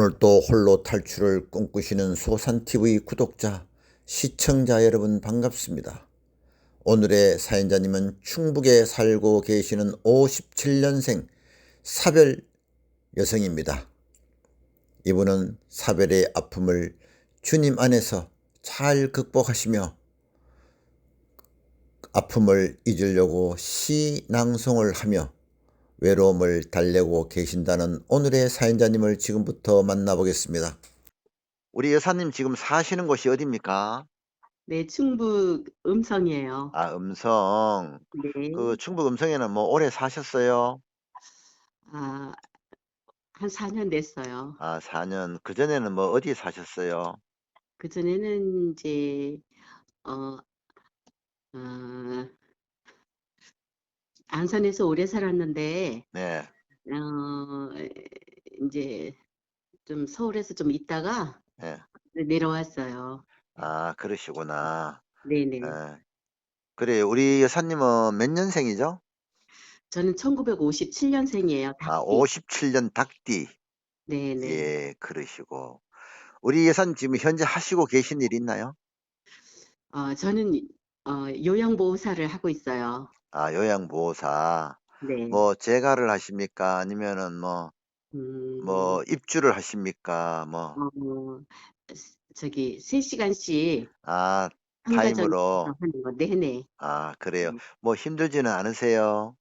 오늘도 홀로 탈출을 꿈꾸시는 소산TV 구독자, 시청자 여러분 반갑습니다. 오늘의 사연자님은 충북에 살고 계시는 57년생 사별 여성입니다. 이분은 사별의 아픔을 주님 안에서 잘 극복하시며 아픔을 잊으려고 시 낭송을 하며 외로움을 달래고 계신다는 오늘의 사연자님을 지금부터 만나보겠습니다. 우리 여사님 지금 사시는 곳이 어디입니까? 네, 충북 음성이에요. 아, 음성. 네. 그 충북 음성에는 뭐 오래 사셨어요? 아, 한 4년 됐어요. 아, 4년. 그전에는 뭐 어디 사셨어요? 그전에는 이제, 어, 어, 안산에서 오래 살았는데, 네. 어, 이제 좀 서울에서 좀 있다가 네. 내려왔어요. 아, 그러시구나. 네네. 예. 그래요. 우리 여사님은 몇 년생이죠? 저는 1957년생이에요. 아, 57년 닭띠. 네네. 예, 그러시고. 우리 여사님 지금 현재 하시고 계신 일 있나요? 어, 저는 어, 요양보호사를 하고 있어요. 아, 요양보호사. 네. 뭐 재가를 하십니까? 아니면은 뭐, 음, 뭐 입주를 하십니까? 뭐, 어, 저기 3시간씩 아, 한 가정 타임으로. 하는 거. 네네. 아, 그래요. 네. 뭐 힘들지는 않으세요?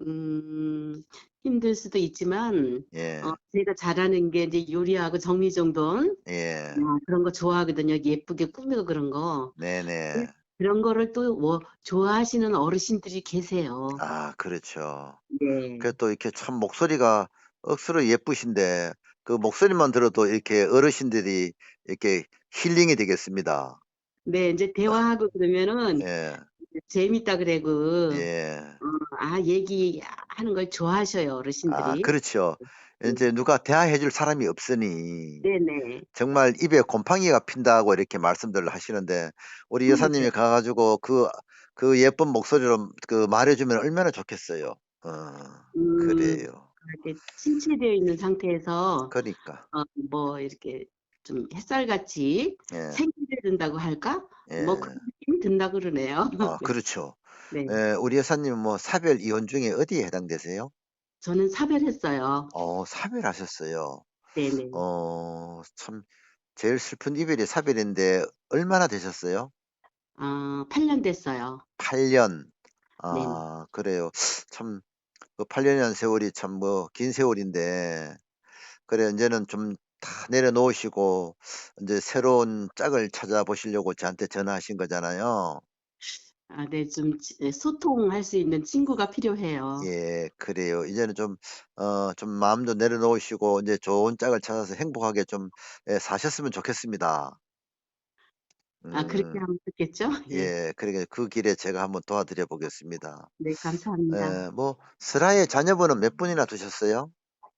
음, 힘들 수도 있지만, 예, 어, 제가 잘하는 게 이제 요리하고 정리정돈, 예, 어, 그런 거 좋아하거든요. 예쁘게 꾸미고 그런 거. 네네. 그런 거를 또 뭐, 좋아하시는 어르신들이 계세요. 아, 그렇죠. 네. 그 또 이렇게 참 목소리가 억수로 예쁘신데 그 목소리만 들어도 이렇게 어르신들이 이렇게 힐링이 되겠습니다. 네, 이제 대화하고 그러면은 예, 재밌다 그래고, 예. 어, 아, 얘기하는 걸 좋아하셔요, 아, 어르신들이. 그렇죠. 이제 누가 대화해 줄 사람이 없으니 네네. 정말 입에 곰팡이가 핀다고 이렇게 말씀들을 하시는데 우리 여사님이 가 가지고 그, 그 예쁜 목소리로 그 말해 주면 얼마나 좋겠어요. 어, 음, 그래요. 이렇게 침체되어 있는 상태에서 그러니까. 어, 뭐 이렇게 좀 햇살같이 예, 생기를 든다고 할까? 예. 뭐 그런 느낌이 든다 그러네요. 아, 그렇죠. 네. 예, 우리 여사님은 뭐 사별 이혼 중에 어디에 해당되세요? 저는 사별했어요. 어, 사별하셨어요. 네네. 어, 참, 제일 슬픈 이별이 사별인데 얼마나 되셨어요? 아, 8년 됐어요. 8년. 네네. 아, 그래요. 참, 그 8년이라는 세월이 참 뭐 긴 세월인데, 그래, 이제는 좀 다 내려놓으시고, 이제 새로운 짝을 찾아보시려고 저한테 전화하신 거잖아요. 아, 네, 좀 지- 소통할 수 있는 친구가 필요해요. 예, 그래요. 이제는 좀, 어, 좀 마음도 내려놓으시고, 이제 좋은 짝을 찾아서 행복하게 좀 예, 사셨으면 좋겠습니다. 아, 그렇게 음, 하면 좋겠죠? 예. 예, 그러니까 그 길에 제가 한번 도와드려 보겠습니다. 네, 감사합니다. 예, 뭐, 슬하의 자녀분은 몇 분이나 두셨어요?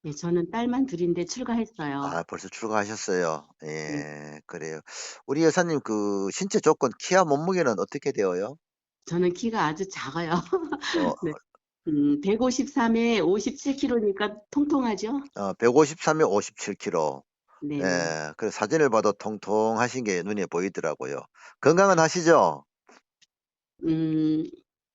예, 저는 딸만 둘인데 출가했어요. 아, 벌써 출가하셨어요. 네. 예, 그래요. 우리 여사님 그 신체 조건, 키와 몸무게는 어떻게 되어요? 저는 키가 아주 작아요. 어, 네. 음, 153에 57kg니까 통통하죠? 어, 153에 57kg. 네. 예, 그래 사진을 봐도 통통하신 게 눈에 보이더라고요. 건강은 하시죠? 음,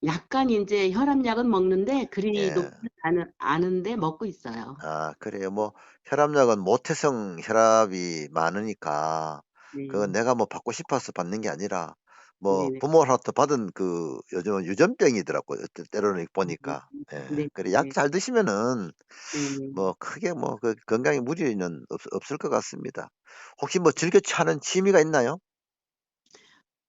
약간 이제 혈압약은 먹는데 그리 예. 높지 않은, 않은데 먹고 있어요. 아, 그래요. 뭐 혈압약은 모태성 혈압이 많으니까 네. 그건 내가 뭐 받고 싶어서 받는 게 아니라 뭐 네네. 부모로부터 받은 그 요즘은 유전병이더라고요. 때- 때로는 보니까. 예. 네. 그래 약 네. 잘 드시면은 네네. 뭐 크게 뭐 그 건강에 무리는 없, 없을 것 같습니다. 혹시 뭐 즐겨 하는 취미가 있나요?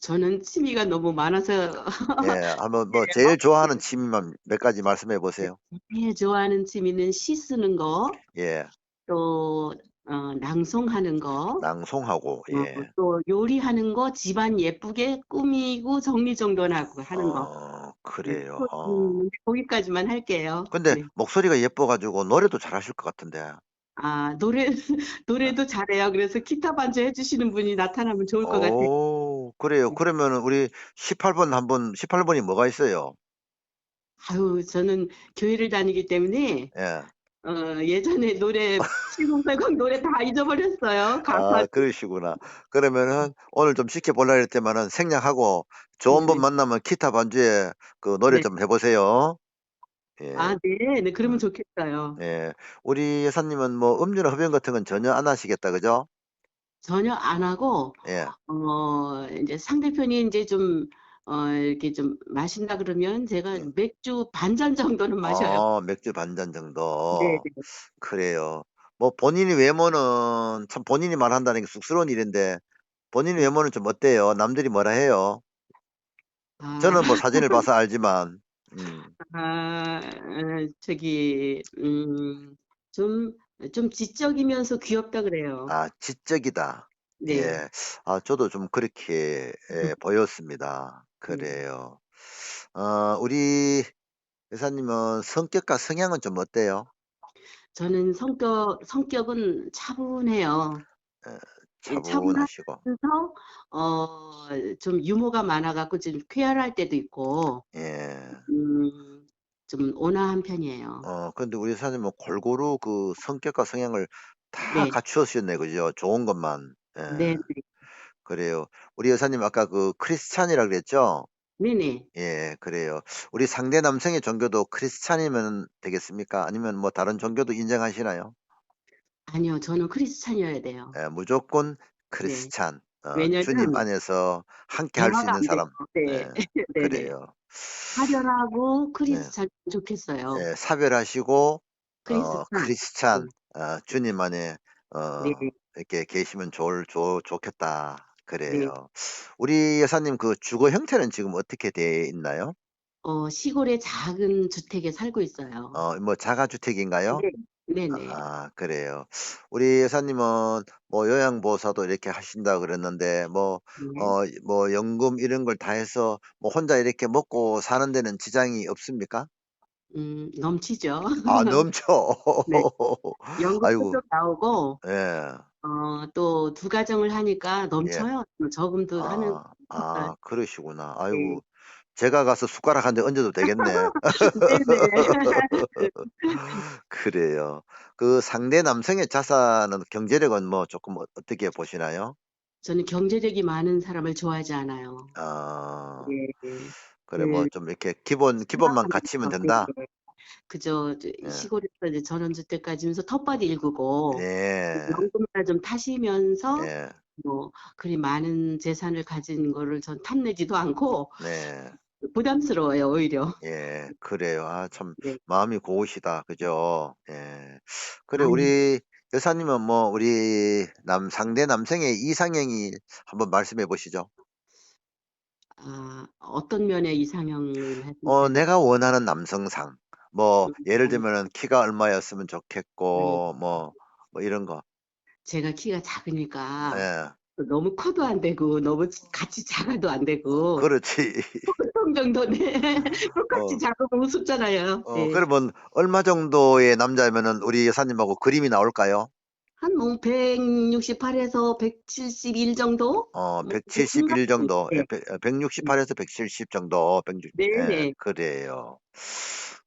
저는 취미가 너무 많아서 예, 한번 뭐 제일 좋아하는 취미만 몇 가지 말씀해 보세요. 제일 좋아하는 취미는 시 쓰는 거, 예, 또 어, 낭송하는 거, 낭송하고 어, 예. 또 요리하는 거, 집안 예쁘게 꾸미고 정리정돈하고 하는 거. 어, 네, 그래요. 그- 어. 음, 거기까지만 할게요. 근데 네. 목소리가 예뻐가지고 노래도 잘하실 것 같은데. 아, 노래, 노래도 잘해요. 그래서 기타 반주 해주시는 분이 나타나면 좋을 것 같아요. 오, 그래요. 그러면 우리 18번 한번 18번이 뭐가 있어요? 아유, 저는 교회를 다니기 때문에 예. 어, 예전에 노래 7080 노래 다 잊어버렸어요. 가사. 아, 그러시구나. 그러면은 오늘 좀 시켜보려고 했더만은 생략하고 좋은 분 네네. 만나면 기타 반주에 그 노래 네. 좀 해보세요. 예. 아, 네. 네, 그러면 음. 좋겠어요. 예. 우리 여사님은 뭐 음주나 흡연 같은 건 전혀 안 하시겠다, 그죠? 전혀 안 하고, 예. 어, 이제 상대편이 이제 좀, 어, 이렇게 좀 마신다 그러면 제가 음. 맥주 반 잔 정도는 마셔요. 어, 맥주 반잔 정도. 네네. 그래요. 뭐 본인이 외모는 참 본인이 말한다는 게 쑥스러운 일인데 본인의 외모는 좀 어때요? 남들이 뭐라 해요? 아, 저는 뭐 사진을 봐서 알지만, 음, 아, 어, 저기, 음, 좀, 좀 지적이면서 귀엽다 그래요. 아, 지적이다. 네. 예. 아, 저도 좀 그렇게 예, 보였습니다. 네. 그래요. 어, 우리 여사님은 성격과 성향은 좀 어때요? 저는 성격, 성격은 차분해요. 예, 예, 차분하시고, 차분하면서, 어, 좀 유머가 많아갖고 좀 쾌활할 때도 있고, 예. 음, 좀 온화한 편이에요. 어, 근데 우리 여사님은 골고루 그 성격과 성향을 다 네. 갖추었네, 그죠? 좋은 것만. 예, 네, 그래요. 우리 여사님 아까 그 크리스찬이라 그랬죠? 네네. 예, 그래요. 우리 상대 남성의 종교도 크리스찬이면 되겠습니까? 아니면 뭐 다른 종교도 인정하시나요? 아니요, 저는 크리스찬이어야 돼요. 예, 무조건 네. 크리스찬. 어, 왜냐면 주님 안에서 함께 할 수 대화가 있는 안 돼요. 사람. 네. 예, 네네. 그래요. 화려하고 네. 크리스찬 좋겠어요. 예, 사별하시고, 어, 크리스찬. 크리스찬, 네. 어, 주님 안에, 어, 네. 이렇게 계시면 좋을, 좋, 좋겠다. 네. 그래요. 우리 여사님 그 주거 형태는 지금 어떻게 돼 있나요? 어, 시골의 작은 주택에 살고 있어요. 어, 뭐 자가주택인가요? 네. 네네. 아, 그래요. 우리 여사님은 뭐 요양보호사도 이렇게 하신다 그랬는데 뭐, 네. 어, 뭐 연금 이런 걸 다 해서 뭐 혼자 이렇게 먹고 사는 데는 지장이 없습니까? 음, 넘치죠. 아, 넘쳐. 네. 연금도 아이고, 좀 나오고, 예, 어, 또 두 가정을 하니까 예. 넘쳐요. 저금도 하는 아, 거니까. 아, 그러시구나. 네. 아이고, 제가 가서 숟가락 한대 얹어도 되겠네. 네네. 그래요. 그 상대 남성의 자산은 경제력은 뭐 조금 어- 어떻게 보시나요? 저는 경제력이 많은 사람을 좋아하지 않아요. 아, 네. 그래, 그, 뭐좀 이렇게 기본, 기본만 갖추면 된다. 네. 그저 저 예. 시골에서 이제 전원주택까지 하면서 텃밭 일구고 예, 연금이나 좀 타시면서 예, 뭐 그리 많은 재산을 가진 거를 전 탐내지도 않고 네, 부담스러워요 오히려. 예, 그래요. 아, 참, 네. 마음이 고우시다. 그죠? 예. 그래, 아니, 우리 여사님은 뭐, 우리 남, 상대 남성의 이상형이 한번 말씀해 보시죠. 아, 어떤 면의 이상형을 어, 하신가요? 내가 원하는 남성상. 뭐, 음, 예를 들면은 키가 얼마였으면 음, 좋겠고, 뭐, 뭐 이런 거. 제가 키가 작으니까 예, 너무 커도 안 되고 너무 같이 작아도 안 되고 그렇지. 보통 정도네 똑같이 어, 작으면 우습잖아요. 어, 네. 그러면 얼마 정도의 남자면은 우리 여사님하고 그림이 나올까요? 한뭐 168에서 171 정도? 어, 뭐 그렇게 171 정도, 예, 생각하는데 168에서 170 정도, 160, 예, 네네. 그래요.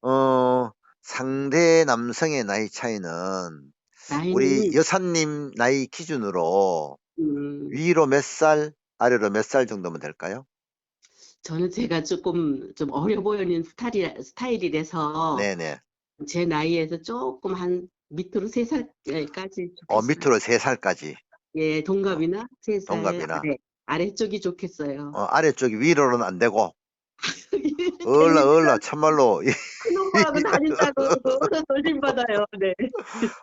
어, 상대 남성의 나이 차이는 우리 나이는 여사님 나이 기준으로 음, 위로 몇 살, 아래로 몇 살 정도면 될까요? 저는 제가 조금 좀 어려 보이는 스타일이, 스타일이라서 네네. 제 나이에서 조금 한 밑으로 세 살까지 어, 좋겠어요. 밑으로 세 살까지. 예, 어, 동갑이나 세 살 동갑이나. 아래, 아래쪽이 좋겠어요. 어, 아래쪽이 위로는 안 되고. 얼라, 얼라, 참말로. 큰 오빠하고 다닌다고 놀림 받아요. 네.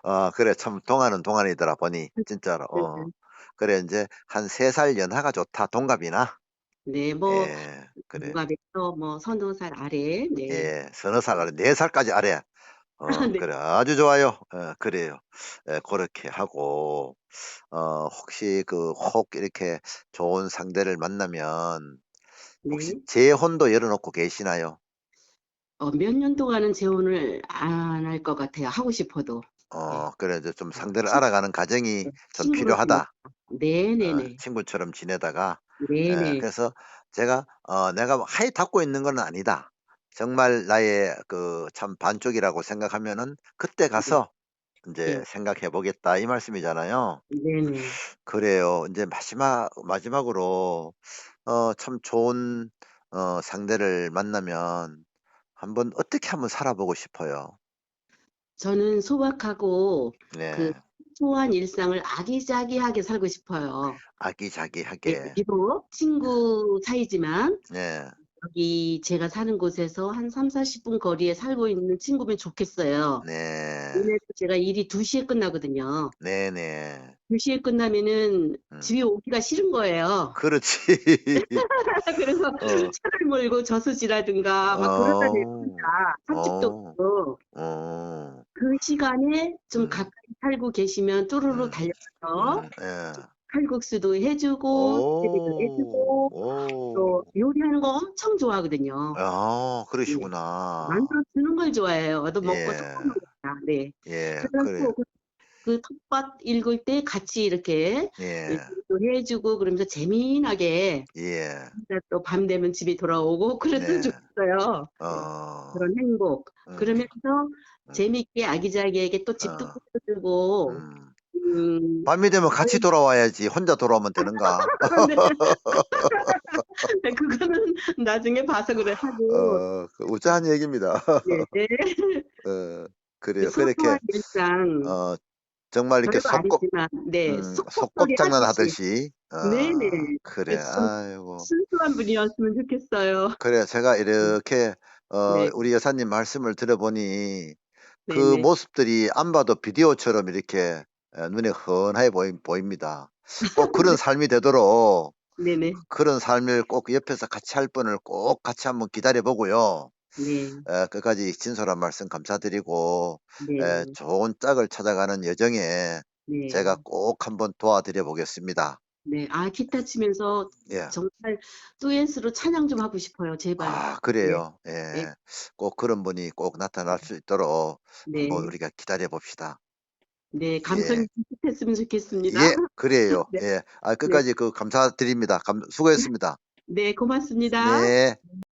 어, 그래, 참, 동안은 동안이더라, 보니. 진짜로. 어. 그래, 이제, 한 세 살 연하가 좋다, 동갑이나. 네, 뭐 예, 그래. 동갑에서 뭐 서너 살 아래. 네. 예, 서너 살 아래, 네 살까지 아래. 어, 네. 그래, 아주 좋아요. 어, 그래요. 예, 그렇게 하고, 어, 혹시 그, 혹 이렇게 좋은 상대를 만나면, 혹시 네. 재혼도 열어놓고 계시나요? 어, 몇 년 동안은 재혼을 안 할 것 같아요. 하고 싶어도. 어, 그래, 이제 좀 상대를 친- 알아가는 과정이 네, 좀 친구로 필요하다. 어, 네네네. 친구처럼 지내다가, 예, 네네. 그래서 제가, 어, 내가 뭐 하이 닫고 있는 건 아니다. 정말 나의 그 참 반쪽이라고 생각하면은 그때 가서 인제 네. 생각해 보겠다 이 말씀이잖아요. 네네. 그래요. 인제 마지막 마지막으로 어 참 좋은 어 상대를 만나면 한번 어떻게 한번 살아보고 싶어요? 저는 소박하고 그 네. 소소한 일상을 아기자기하게 살고 싶어요. 네, 아기자기하게. 비록 친구 사이지만 네. 여기 제가 사는 곳에서 한30-40분 거리에 살고 있는 친구면 좋겠어요. 네. 왜냐면 제가 일이 2:00에 끝나거든요. 네네. 2:00에 끝나면은 음. 집에 오기가 싫은 거예요. 그렇지. 그래서 어. 차를 몰고 저수지라든가 막 어. 혼자. 산책도 어. 없고. 어. 그 시간에 좀 음. 가까이 살고 계시면 또르르 음. 달려가서 음. 예. 칼국수도 해 주고 찌개도 해 주고 또 오. 요리하는 거 엄청 좋아하거든요. 아 네. 그러시구나. 만들어 주는 걸 좋아해요. 얻어 먹고 또 예. 먹자. 네. 예. 그래 그래요. 갖고 그 그 텃밭 읽을 때 같이 이렇게 예. 얘기도 해 주고 그러면서 재미나게 예. 또 밤 되면 집에 돌아오고 그랬으면 네. 좋겠어요. 네. 어. 그런 행복. 음. 그러면서 음. 재밌게 아기자기하게 또 집도 어. 꾸며 주고 음. 음. 밤이 되면 같이. 돌아와야지 혼자 돌아오면 되는가? 네. 네 그거는 나중에 봐서 그래 하고. 어. 그 우짜한 얘기입니다. 네네. 어. 그 그래요. 그렇게 소소한 일상 어 정말 이렇게 속곱 아니지만 네음 소꿉장난 하듯이. 어. 네네. 그래. 좀 아이고. 순수한 분이었으면 좋겠어요. 그래요. 제가 음. 이렇게 어 네. 우리 여사님 말씀을 들어보니 그 네네. 모습들이 안 봐도 비디오처럼 이렇게 예 눈에 훤하게 보이 보입니다. 꼭 그런 삶이 되도록 네네. 그런 삶을 꼭 옆에서 같이 할 분을 꼭 같이 한번 기다려 보고요. 네. 예 끝까지 진솔한 말씀 감사드리고 예 네. 좋은 짝을 찾아가는 여정에 네. 제가 꼭 한번 도와드려 보겠습니다. 네. 아 기타 치면서 예. 정말 듀엣으로 찬양 좀 하고 싶어요. 제발. 아 네. 그래요. 네. 예. 꼭 그런 분이 꼭 나타날 수 있도록 네. 한번 우리가 기다려 봅시다. 네. 감성이 예. 듬뿍했으면 좋겠습니다. 예. 그래요. 네. 예. 아 네. 끝까지 그 감사드립니다. 감 수고했습니다. 네. 고맙습니다. 네.